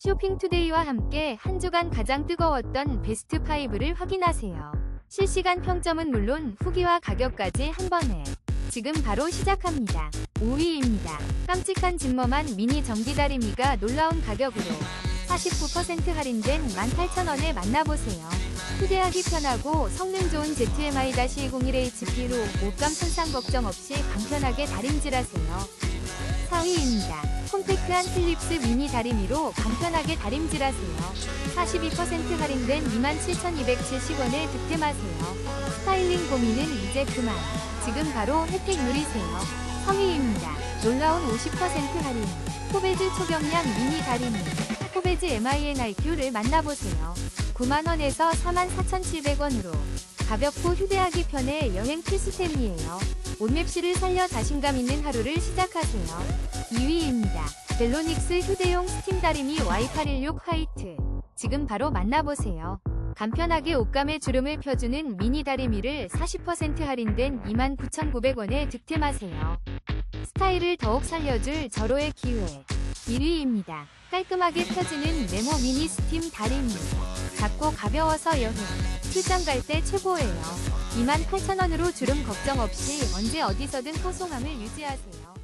쇼핑투데이와 함께 한 주간 가장 뜨거웠던 베스트 5를 확인하세요. 실시간 평점은 물론 후기와 가격까지 한 번에 지금 바로 시작합니다. 5위입니다. 깜찍한 진머만 미니 전기다리미가 놀라운 가격으로 49% 할인된 18,000원에 만나보세요. 휴대하기 편하고 성능 좋은 ZMI-201HP로 옷감 손상 걱정 없이 간편하게 다림질하세요. 4위입니다. 콤팩트한 필립스 미니 다리미로 간편하게 다림질하세요. 42% 할인된 27,270원에 득템하세요. 스타일링 고민은 이제 그만. 지금 바로 혜택 누리세요. 3위입니다. 놀라운 50% 할인. 포베즈 초경량 미니 다리미. 포베즈 MINIQ를 만나보세요. 9만원에서 44,700원으로 가볍고 휴대하기 편해 여행 필수템이에요. 옷맵시를 살려 자신감 있는 하루를 시작하세요. 2위입니다. 벨로닉스 휴대용 스팀 다리미 Y816 화이트. 지금 바로 만나보세요. 간편하게 옷감에 주름을 펴주는 미니 다리미를 40% 할인된 29,900원에 득템하세요. 스타일을 더욱 살려줄 절호의 기회. 1위입니다. 깔끔하게 펴지는 네모 미니 스팀 다리미. 작고 가벼워서 여행, 출장 갈 때 최고예요. 28,000원으로 주름 걱정 없이 언제 어디서든 포송함을 유지하세요.